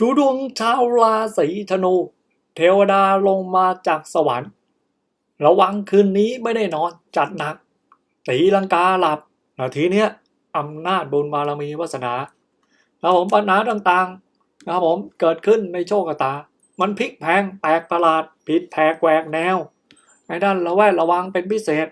ดูดวงชาวราศีธนู เทวดาลงมาจากสวรรค์ ระวังคืนนี้ไม่ได้นอนจัดหนัก ตีลังกาหลับนาทีเนี้ยอำนาจบุญบารมีวาสนาแล้วผมปัญหาต่างๆนะครับผมเกิดขึ้นในโชคชะตา มันพลิกแพงแปลกประหลาดผิดแผกแหวกแนวให้ด้านระแวดระวังเป็นพิเศษ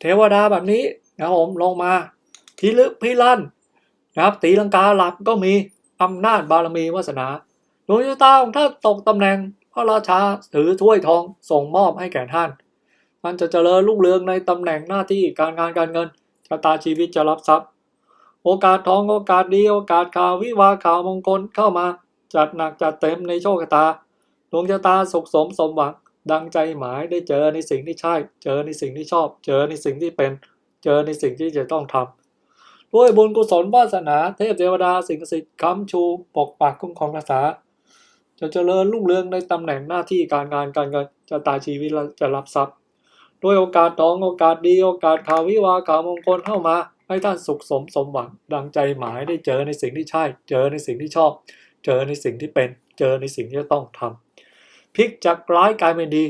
เทวดาแบบนี้นะครับผมลงมาพิลึกพิลั่นนะครับตีลังกาหลับก็มี อำนาจบารมีวาสนาดวงชะตาของท่านตกตำแหน่งพระราชาถือถ้วยทองส่งมอบให้แก่ท่านมันจะเจริญรุ่งเรืองในตำแหน่งหน้าที่การงานการเงินชะตาชีวิตจะรับทรัพย์ โอกาสทองโอกาสดีโอกาสข่าววิวาข่าวมงคลเข้ามา จัดหนักจัดเต็มในโชคชะตาดวงชะตาสุขสมสมหวัง ดังใจหมายได้เจอในสิ่งที่ใช่ เจอในสิ่งที่ชอบ เจอในสิ่งที่เป็น เจอในสิ่งที่จะต้องทำ ด้วยบุญกุศลวาสนา เทพเทวดาสิ่งศักดิ์สิทธิ์ค้ำชู ปกปักคุ้มครองรักษา จะเจริญรุ่งเรืองในตำแหน่งหน้าที่การงานการเงินจะตายชีวิตจะรับทรัพย์ ด้วยโอกาสทองโอกาสดีโอกาสข่าววิวาข่าวมงคลเข้ามา ให้ท่านสุขสมสมหวังดังใจหมายได้เจอในสิ่งที่ใช่ เจอในสิ่งที่ชอบ เจอในสิ่งที่เป็น เจอในสิ่งที่จะต้องทำพลิกจากร้ายกลายเป็นดี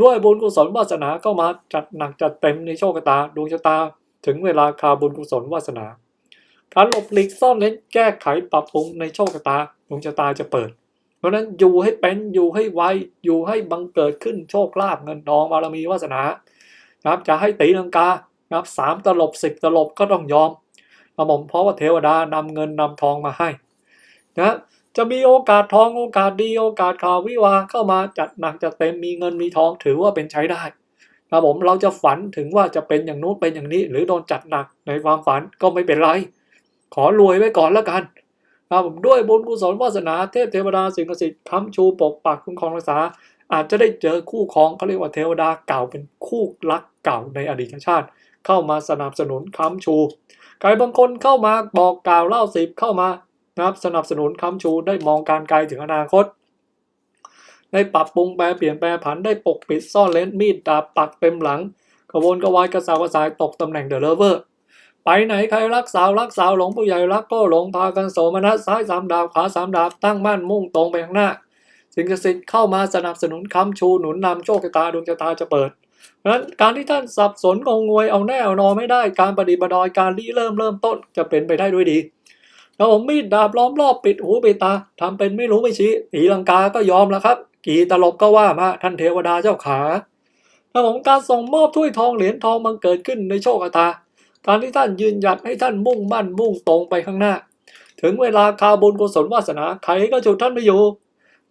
ด้วยบุญกุศลวาสนาเข้ามาจัดหนักจัดเต็มในโชคชะตาดวงชะตา ถึงเวลาคาบุญกุศลวาสนา การหลบหลีกซ่อนเล้นแก้ไขปรับปรุงในโชคชะตาดวงชะตาจะเปิด เพราะนั้นอยู่ให้เป็นอยู่ให้ไวอยู่ให้บังเกิดขึ้นโชคลาภเงินทองบารมีวาสนานะครับจะให้ตีลังกานะครับสามตลบสิบตลบก็ต้องยอมนะผมเพราะว่าเทวดานำเงินนำทองมาให้นะจะมีโอกาสทองโอกาสดีโอกาสข่าววิวาเข้ามาจัดหนักจัดเต็มมีเงินมีทองถือว่าเป็นใช้ได้ นะผมเราจะฝันถึงว่าจะเป็นอย่างนู้นเป็นอย่างนี้ หรือโดนจัดหนักในความฝันก็ไม่เป็นไร ขอรวยไว้ก่อนแล้วกันนะผมด้วยบุญกุศลวาสนาเทพเทวดาสิ่งศักดิ์สิทธิ์ค้ำชูปกปักคุ้มครองรักษา อาจจะได้เจอคู่ครองเขาเรียกว่าเทวดาเก่าเป็นคู่รักเก่าในอดีตชาติ เข้ามาสนับสนุนค้ำชูใครบางคนเข้ามาบอกกล่าวเล่าสิบเข้ามานะครับสนับสนุนค้ำชูได้มองการไกลถึงอนาคต ได้ปรับปรุงแปลเปลี่ยนแปลผันได้ปกปิดซ่อนเลนมีดดาบปักเต็มหลังกระวนกระวายกระสาวกระสายตกตำแหน่งเดอะเลเวอร์ไปไหนใครรักสาวรักสาวหลงผู้ใหญ่รักก็หลงพากันโสมนัสซ้ายสามดาบขาสามดาบตั้งมั่นมุ่งตรงไปข้างหน้า สิ่งศักดิ์สิทธิ์เข้ามาสนับสนุนค้ำชูหนุนนำโชคชะตาดวงชะตาจะเปิดเพราะฉะนั้นการที่ท่านสับสนงงงวยเอาแน่เอานอนไม่ได้การปฏิบัติดอยการรีเริ่มเริ่มต้นจะเป็นไปได้ด้วยดีแล้วผมมีดดาบล้อมรอบปิดหูปิดตาทำเป็นไม่รู้ไม่ชี้ตีลังกาก็ยอมแล้วครับ กี่ตลบก็ว่ามาท่านเทวดาเจ้าขาแล้วผมการส่งมอบถ้วยทองเหรียญทองมันเกิดขึ้นในโชคชะตา การที่ท่านยืนหยัดให้ท่านมุ่งมั่นมุ่งตรงไปข้างหน้า ถึงเวลาคาบุญกุศลวาสนาใครก็ฉุดท่านไม่อยู่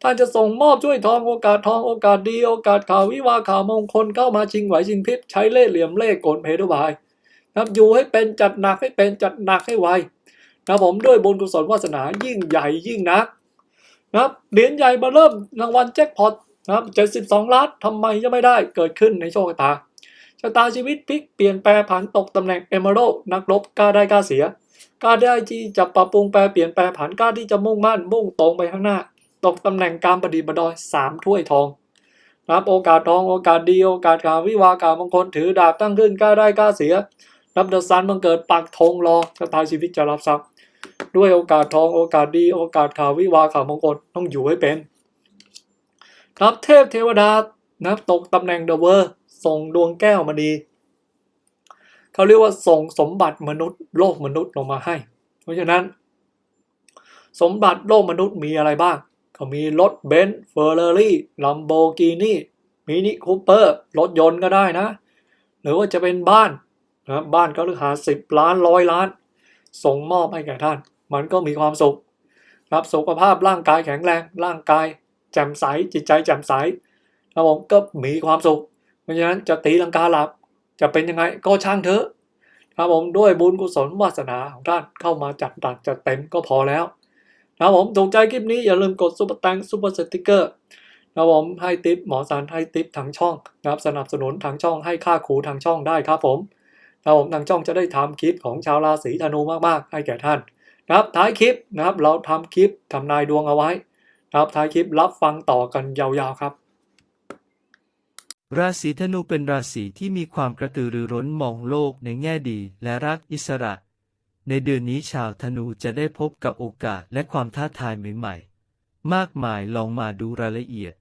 ท่านจะส่งมอบช่วยทองโอกาสทองโอกาสดีโอกาสข่าววิวาข่าวมงคลเข้ามาชิงไหวชิงพริบใช้เล่ห์เหลี่ยมเล่ห์กลเพทุบายนับอยู่ให้เป็นจัดหนักให้เป็นจัดหนักให้ไวนะผมด้วยบุญกุศลวาสนายิ่งใหญ่ยิ่งนัก นะครับเหรียญใหญ่มาเริ่มรางวัลแจ็คพอตนะครับเจ็ดสิบสองล้านทำไมจะไม่ได้เกิดขึ้นในโชคชะตาชะตาชีวิตพลิกเปลี่ยนแปลผันตกตำแหน่งเอเมอรัลนักรบกล้าได้กล้าเสียกล้าได้ที่จะปรับปรุงแปลเปลี่ยนแปลผันกล้าที่จะมุ่งมั่นมุ่งตรงไปข้างหน้า ตกตำแหน่งการประดิษฐ์ประดอยสามถ้วยทองรับโอกาสทองโอกาสดีโอกาสข่าววิวาห์ข่าวมงคลถือดาบตั้งขึ้นกล้าได้กล้าเสียรับเดอะซันบังเกิดปักธงรอชะตาชีวิตจะรับทรัพย์ ด้วยโอกาสทองโอกาสดี โอกาสข่าววิวาข่าวมงคลต้องอยู่ให้เป็นรับเทพเทวดานับตกตำแหน่งเดอะเวอร์ส่งดวงแก้วมณีเขาเรียกว่าส่งสมบัติมนุษย์โลกมนุษย์ลงมาให้ เพราะฉะนั้น สมบัติโลกมนุษย์มีอะไรบ้าง ก็มีรถเบนซ์เฟอร์รารี่ลัมโบกินีมินิคูเปอร์รถยนต์ก็ได้นะ หรือว่าจะเป็นบ้านนะบ้านก็รือหาสิบล้านร้อยล้าน ส่งมอบให้แก่ท่าน มันก็มีความสุข รับสุขภาพร่างกายแข็งแรง ร่างกาย แจ่มใส จิตใจแจ่มใสแล้วผมก็มีความสุข เพราะฉะนั้นจะตีลังกาหลับ จะเป็นยังไงก็ช่างเถอะครับผมด้วยบุญกุศลวาสนาของท่านเข้ามาจัดตักจัดเต็มก็พอแล้วนะผมถูกใจคลิปนี้อย่าลืมกดซุปเปอร์แตงซุปเปอร์สติกเกอร์นะผมให้ติปหมอสารให้ติปทางช่องนะครับสนับสนุนทางช่องให้ค่าครูทางช่องได้ครับผม นะครับผมทางช่องจะได้ทำคลิปของชาวราศีธนูมากๆ ให้แก่ท่านนะครับท้ายคลิปนะครับเราทำคลิปทำนายดวงเอาไว้นะครับท้ายคลิปรับฟังต่อกันยาวๆครับ ราศีธนูเป็นราศีที่มีความกระตือรือร้นมองโลกในแง่ดีและรักอิสระ ในเดือนนี้ชาวธนูจะได้พบกับโอกาสและความท้าทายใหม่ๆ มากมายลองมาดูรายละเอียด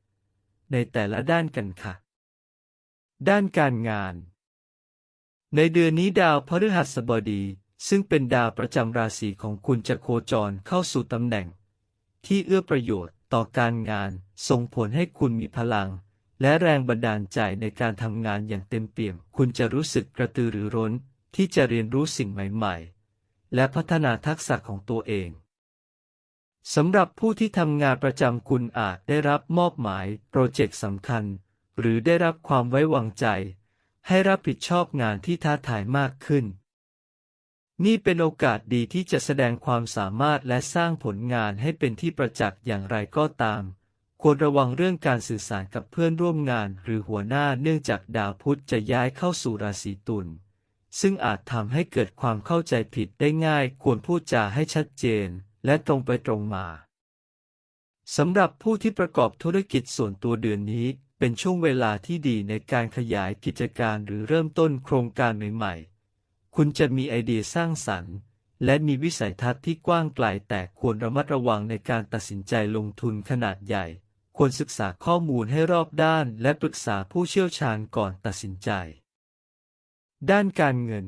ในแต่ละด้านกันค่ะ ด้านการงาน ในเดือนนี้ดาวพฤหัสบดี ซึ่งเป็นดาวประจำราศีของคุณจะโคจรเข้าสู่ตำแหน่ง ที่เอื้อประโยชน์ต่อการงาน ส่งผลให้คุณมีพลัง และแรงบันดาลใจในการทำงานอย่างเต็มเปี่ยม คุณจะรู้สึกกระตือรือร้น ที่จะเรียนรู้สิ่งใหม่ๆ และพัฒนาทักษะของตัวเองสำหรับผู้ที่ทำงานประจำคุณอาจได้รับมอบหมาย โปรเจกต์สำคัญ หรือได้รับความไว้วางใจ ให้รับผิดชอบงานที่ท้าทายมากขึ้น นี่เป็นโอกาสดีที่จะแสดงความสามารถและสร้างผลงานให้เป็นที่ประจักษ์อย่างไรก็ตาม ควรระวังเรื่องการสื่อสารกับเพื่อนร่วมงานหรือหัวหน้าเนื่องจากดาวพุธจะย้ายเข้าสู่ราศีตุลซึ่งอาจทำให้เกิดความเข้าใจผิดได้ง่ายควรพูดจาให้ชัดเจน และตรงไปตรงมาสำหรับผู้ที่ประกอบธุรกิจส่วนตัวเดือนนี้ เป็นช่วงเวลาที่ดีในการขยายกิจการหรือเริ่มต้นโครงการใหม่ๆ คุณจะมีไอเดียสร้างสรรค์ และมีวิสัยทัศน์ที่กว้างไกลแต่ควรระมัดระวังในการตัดสินใจลงทุนขนาดใหญ่ ควรศึกษาข้อมูลให้รอบด้านและปรึกษาผู้เชี่ยวชาญก่อนตัดสินใจ ด้านการเงิน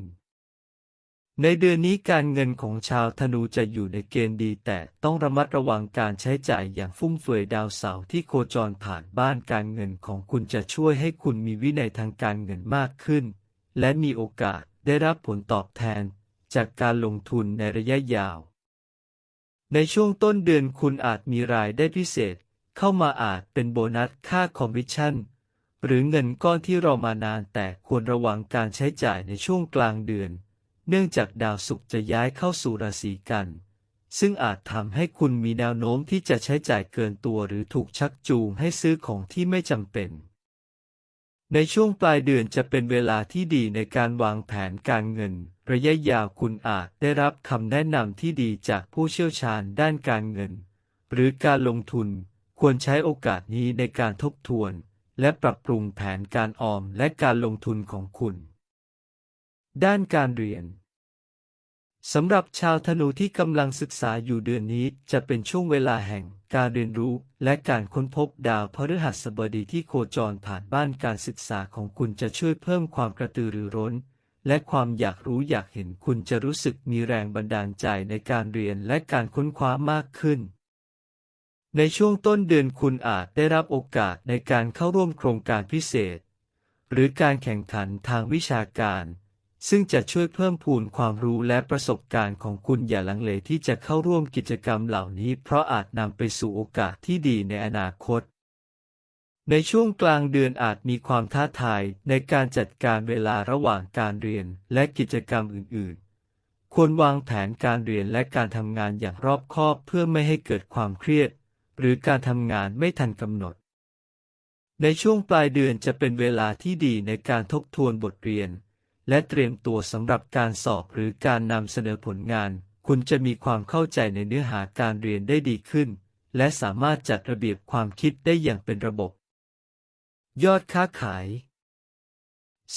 ในเดือนนี้การเงินของชาวธนูจะอยู่ในเกณฑ์ดี แต่ต้องระมัดระวังการใช้จ่ายอย่างฟุ่มเฟือยดาวเสาร์ที่โคจรผ่านบ้านการเงินของคุณจะช่วยให้คุณมีวินัยทางการเงินมากขึ้น และมีโอกาสได้รับผลตอบแทน จากการลงทุนในระยะยาว ในช่วงต้นเดือนคุณอาจมีรายได้พิเศษ เข้ามาอาจเป็นโบนัสค่าคอมมิชชั่น หรือเงินก้อนที่รอมานานแต่ควรระวังการใช้จ่ายในช่วงกลางเดือน เนื่องจากดาวศุกร์จะย้ายเข้าสู่ราศีกัน ซึ่งอาจทำให้คุณมีแนวโน้มที่จะใช้จ่ายเกินตัวหรือถูกชักจูงให้ซื้อของที่ไม่จำเป็น ในช่วงปลายเดือนจะเป็นเวลาที่ดีในการวางแผนการเงิน ระยะยาวคุณอาจได้รับคำแนะนำที่ดีจากผู้เชี่ยวชาญด้านการเงิน หรือการลงทุน ควรใช้โอกาสนี้ในการทบทวน และปรับปรุงแผนการออมและการลงทุนของคุณ ด้านการเรียนสำหรับชาวธนูที่กำลังศึกษาอยู่เดือนนี้จะเป็นช่วงเวลาแห่งการเรียนรู้และการค้นพบดาวพฤหัสบดีที่โคจรผ่านบ้านการศึกษาของคุณจะช่วยเพิ่มความกระตือรือร้น และความอยากรู้อยากเห็นคุณจะรู้สึกมีแรงบันดาลใจในการเรียนและการค้นคว้ามากขึ้น ในช่วงต้นเดือนคุณอาจได้รับโอกาสในการเข้าร่วมโครงการพิเศษ หรือการแข่งขันทางวิชาการ ซึ่งจะช่วยเพิ่มพูนความรู้และประสบการณ์ของคุณอย่าลังเลที่จะเข้าร่วมกิจกรรมเหล่านี้ เพราะอาจนำไปสู่โอกาสที่ดีในอนาคต ในช่วงกลางเดือนอาจมีความท้าทายในการจัดการเวลาระหว่างการเรียนและกิจกรรมอื่น ๆ ควรวางแผนการเรียนและการทำงานอย่างรอบคอบเพื่อไม่ให้เกิดความเครียด หรือการทำงานไม่ทันกำหนดในช่วงปลายเดือนจะเป็นเวลาที่ดีในการทบทวนบทเรียน และเตรียมตัวสำหรับการสอบหรือการนำเสนอผลงาน คุณจะมีความเข้าใจในเนื้อหาการเรียนได้ดีขึ้น และสามารถจัดระเบียบความคิดได้อย่างเป็นระบบ ยอดค้าขาย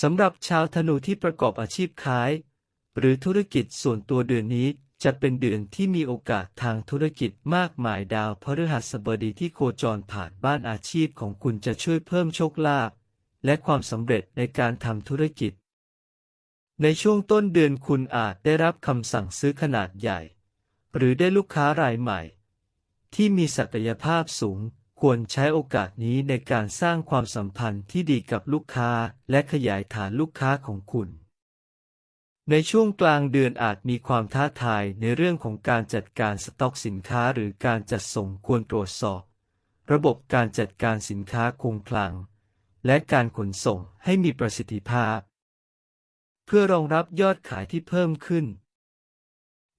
สำหรับชาวธนูที่ประกอบอาชีพขาย หรือธุรกิจส่วนตัวเดือนนี้จะเป็นเดือนที่มีโอกาสทางธุรกิจมากมายดาวพฤหัสบดีที่โคจรผ่านบ้านอาชีพของคุณจะช่วยเพิ่มโชคลาภและความสำเร็จในการทำธุรกิจ ในช่วงต้นเดือนคุณอาจได้รับคำสั่งซื้อขนาดใหญ่ หรือได้ลูกค้ารายใหม่ ที่มีศักยภาพสูง ควรใช้โอกาสนี้ในการสร้างความสัมพันธ์ที่ดีกับลูกค้าและขยายฐานลูกค้าของคุณ ในช่วงกลางเดือนอาจมีความท้าทายในเรื่องของการจัดการสต็อกสินค้าหรือการจัดส่งควรตรวจสอบ ระบบการจัดการสินค้าคงคลัง และการขนส่งให้มีประสิทธิภาพ เพื่อรองรับยอดขายที่เพิ่มขึ้น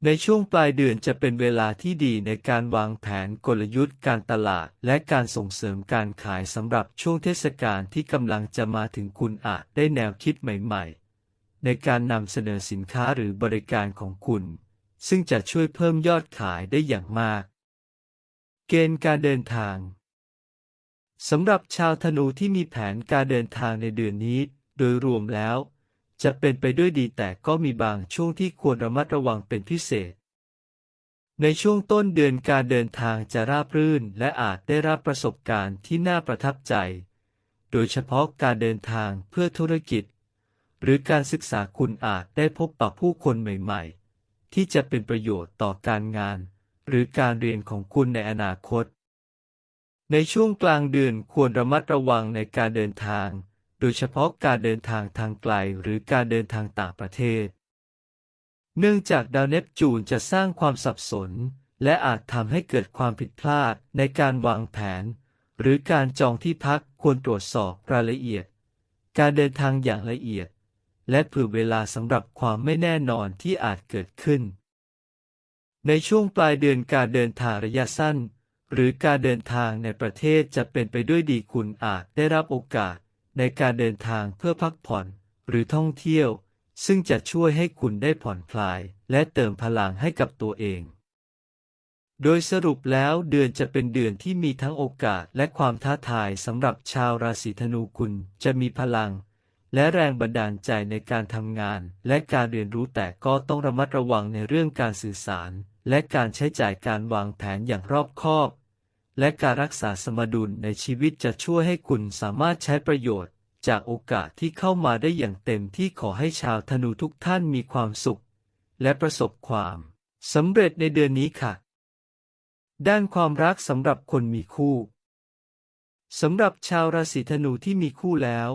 ในช่วงปลายเดือนจะเป็นเวลาที่ดีในการวางแผนกลยุทธ์การตลาด และการส่งเสริมการขายสำหรับช่วงเทศกาลที่กำลังจะมาถึงคุณอาจได้แนวคิดใหม่ ๆ ในการนำเสนอสินค้าหรือบริการของคุณ ซึ่งจะช่วยเพิ่มยอดขายได้อย่างมาก เกณฑ์การเดินทางสำหรับชาวธนูที่มีแผนการเดินทางในเดือนนี้ โดยรวมแล้ว จะเป็นไปด้วยดีแต่ก็มีบางช่วงที่ควรระมัดระวังเป็นพิเศษ ในช่วงต้นเดือนการเดินทางจะราบรื่นและอาจได้รับประสบการณ์ที่น่าประทับใจ โดยเฉพาะการเดินทางเพื่อธุรกิจ หรือการศึกษาคุณอาจได้พบปะผู้คนใหม่ ๆ ที่จะเป็นประโยชน์ต่อการงาน หรือการเรียนของคุณในอนาคต ในช่วงกลางเดือนควรระมัดระวังในการเดินทาง โดยเฉพาะการเดินทางทางไกลหรือการเดินทางต่างประเทศ เนื่องจากดาวเนปจูนจะสร้างความสับสน และอาจทำให้เกิดความผิดพลาดในการวางแผน หรือการจองที่พักควรตรวจสอบรายละเอียด การเดินทางอย่างละเอียด และเผื่อเวลาสำหรับความไม่แน่นอนที่อาจเกิดขึ้น ในช่วงปลายเดือนการเดินทางระยะสั้น หรือการเดินทางในประเทศจะเป็นไปด้วยดีคุณอาจได้รับโอกาส ในการเดินทางเพื่อพักผ่อน หรือท่องเที่ยว ซึ่งจะช่วยให้คุณได้ผ่อนคลาย และเติมพลังให้กับตัวเอง โดยสรุปแล้วเดือนจะเป็นเดือนที่มีทั้งโอกาสและความท้าทายสำหรับชาวราศีธนูคุณจะมีพลัง และแรงบันดาลใจในการทำงาน และการเรียนรู้แต่ก็ต้องระมัดระวังในเรื่องการสื่อสาร และการใช้จ่ายการวางแผนอย่างรอบคอบ และการรักษาสมดุลในชีวิตจะช่วยให้คุณสามารถใช้ประโยชน์ จากโอกาสที่เข้ามาได้อย่างเต็มที่ขอให้ชาวธนูทุกท่านมีความสุข และประสบความสำเร็จในเดือนนี้ค่ะ ด้านความรักสำหรับคนมีคู่สำหรับชาวราศีธนูที่มีคู่แล้ว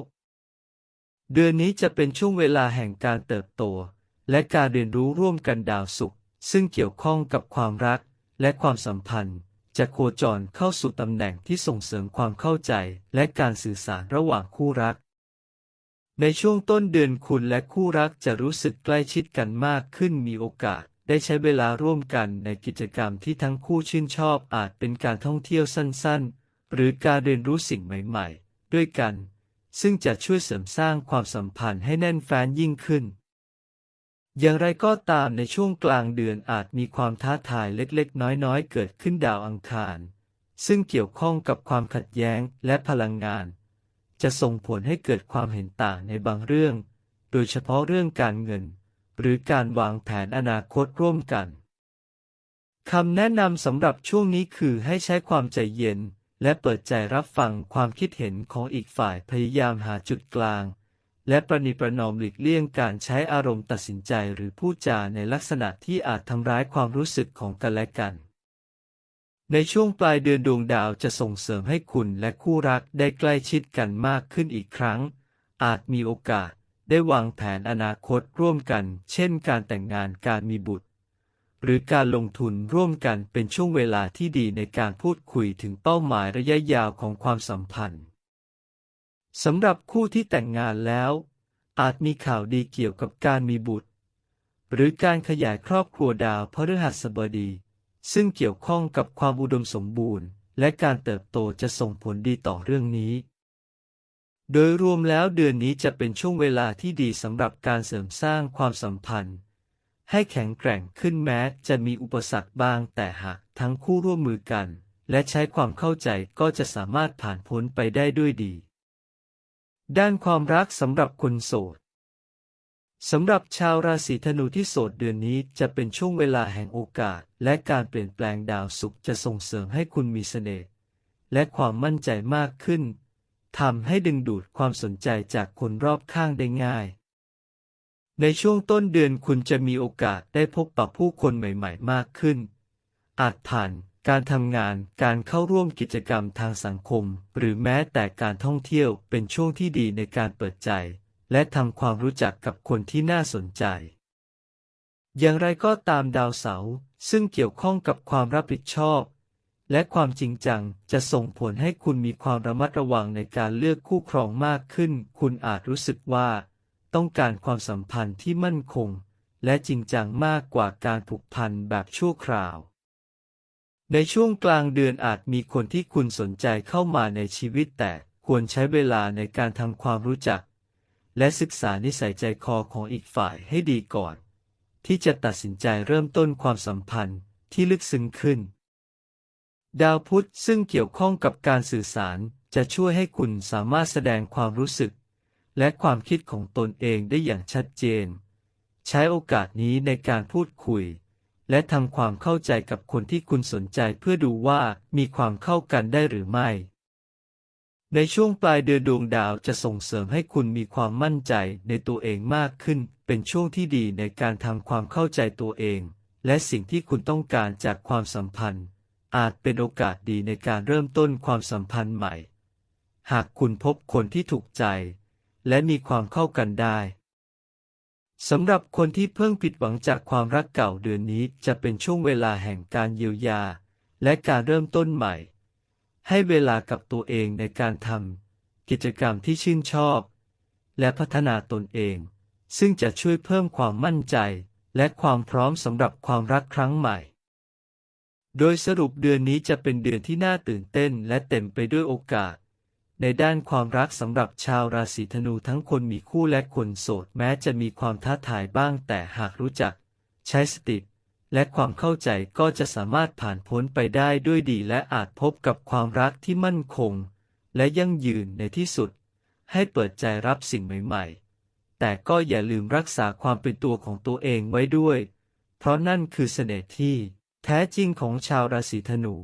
เดือนนี้จะเป็นช่วงเวลาแห่งการเติบโต และการเรียนรู้ร่วมกันดาวสุข ซึ่งเกี่ยวข้องกับความรักและความสัมพันธ์ จะโคจรเข้าสู่ตำแหน่งที่ส่งเสริมความเข้าใจและการสื่อสารระหว่างคู่รัก ในช่วงต้นเดือนคุณและคู่รักจะรู้สึกใกล้ชิดกันมากขึ้นมีโอกาสได้ใช้เวลาร่วมกันในกิจกรรมที่ทั้งคู่ชื่นชอบอาจเป็นการท่องเที่ยวสั้นๆ หรือการเรียนรู้สิ่งใหม่ ๆ ด้วยกัน ซึ่งจะช่วยเสริมสร้างความสัมพันธ์ให้แน่นแฟ้นยิ่งขึ้น อย่างไรก็ตามในช่วงกลางเดือนอาจมีความท้าทายเล็กๆ น้อยๆ เกิดขึ้นดาวอังคาร ซึ่งเกี่ยวข้องกับความขัดแย้งและพลังงาน จะส่งผลให้เกิดความเห็นต่างในบางเรื่อง โดยเฉพาะเรื่องการเงิน หรือการวางแผนอนาคตร่วมกันคำแนะนำสำหรับช่วงนี้คือให้ใช้ความใจเย็น และเปิดใจรับฟังความคิดเห็นของอีกฝ่ายพยายามหาจุดกลาง และประนีประนอมหลีกเลี่ยงการใช้อารมณ์ตัดสินใจหรือพูดจาในลักษณะที่อาจทำร้ายความรู้สึกของกันและกัน ในช่วงปลายเดือนดวงดาวจะส่งเสริมให้คุณและคู่รักได้ใกล้ชิดกันมากขึ้นอีกครั้ง อาจมีโอกาสได้วางแผนอนาคตร่วมกัน เช่นการแต่งงานการมีบุตร หรือการลงทุนร่วมกันเป็นช่วงเวลาที่ดีในการพูดคุยถึงเป้าหมายระยะยาวของความสัมพันธ์ สำหรับคู่ที่แต่งงานแล้ว อาจมีข่าวดีเกี่ยวกับการมีบุตร หรือการขยายครอบครัวดาวพฤหัสบดี ซึ่งเกี่ยวข้องกับความอุดมสมบูรณ์ และการเติบโตจะส่งผลดีต่อเรื่องนี้ โดยรวมแล้วเดือนนี้จะเป็นช่วงเวลาที่ดีสำหรับการเสริมสร้างความสัมพันธ์ ให้แข็งแกร่งขึ้นแม้จะมีอุปสรรคบ้างแต่หากทั้งคู่ร่วมมือกัน และใช้ความเข้าใจก็จะสามารถผ่านพ้นไปได้ด้วยดี ด้านความรักสำหรับคนโสดสำหรับชาวราศีธนูที่โสดเดือนนี้จะเป็นช่วงเวลาแห่งโอกาส และการเปลี่ยนแปลงดาวศุกร์จะส่งเสริมให้คุณมีเสน่ห์และความมั่นใจมากขึ้นทำให้ดึงดูดความสนใจจากคนรอบข้างได้ง่าย ในช่วงต้นเดือนคุณจะมีโอกาสได้พบปะผู้คนใหม่ ๆ มากขึ้น อาจผ่าน การทำงาน การเข้าร่วมกิจกรรมทางสังคม หรือแม้แต่การท่องเที่ยวเป็นช่วงที่ดีในการเปิดใจ และทำความรู้จักกับคนที่น่าสนใจ อย่างไรก็ตามดาวเสาร์ซึ่งเกี่ยวข้องกับความรับผิดชอบ และความจริงจังจะส่งผลให้คุณมีความระมัดระวังในการเลือกคู่ครองมากขึ้น คุณอาจรู้สึกว่า ต้องการความสัมพันธ์ที่มั่นคง และจริงจังมากกว่าการผูกพันแบบชั่วคราว ในช่วงกลางเดือนอาจมีคนที่คุณสนใจเข้ามาในชีวิตแต่ควรใช้เวลาในการทำความรู้จัก และศึกษานิสัยใจคอของอีกฝ่ายให้ดีก่อน ที่จะตัดสินใจเริ่มต้นความสัมพันธ์ที่ลึกซึ้งขึ้น ดาวพุธซึ่งเกี่ยวข้องกับการสื่อสารจะช่วยให้คุณสามารถแสดงความรู้สึก และความคิดของตนเองได้อย่างชัดเจน ใช้โอกาสนี้ในการพูดคุย และทำความเข้าใจกับคนที่คุณสนใจเพื่อดูว่ามีความเข้ากันได้หรือไม่ ในช่วงปลายเดือนดวงดาวจะส่งเสริมให้คุณมีความมั่นใจในตัวเองมากขึ้น เป็นช่วงที่ดีในการทำความเข้าใจตัวเอง และสิ่งที่คุณต้องการจากความสัมพันธ์ อาจเป็นโอกาสดีในการเริ่มต้นความสัมพันธ์ใหม่ หากคุณพบคนที่ถูกใจ และมีความเข้ากันได้ สำหรับคนที่เพิ่งผิดหวังจากความรักเก่าเดือนนี้จะเป็นช่วงเวลาแห่งการเยียวยา และการเริ่มต้นใหม่ ให้เวลากับตัวเองในการทำกิจกรรมที่ชื่นชอบ และพัฒนาตนเอง ซึ่งจะช่วยเพิ่มความมั่นใจ และความพร้อมสำหรับความรักครั้งใหม่ โดยสรุปเดือนนี้จะเป็นเดือนที่น่าตื่นเต้นและเต็มไปด้วยโอกาส ในด้านความรักสำหรับชาวราศีธนูทั้งคนมีคู่และคนโสดแม้จะมีความท้าทายบ้างแต่หากรู้จัก ใช้สติและความเข้าใจก็จะสามารถผ่านพ้นไปได้ด้วยดีและอาจพบกับความรักที่มั่นคง และยั่งยืนในที่สุด ให้เปิดใจรับสิ่งใหม่ๆ แต่ก็อย่าลืมรักษาความเป็นตัวของตัวเองไว้ด้วย เพราะนั่นคือเสน่ห์ที่ แท้จริงของชาวราศีธนู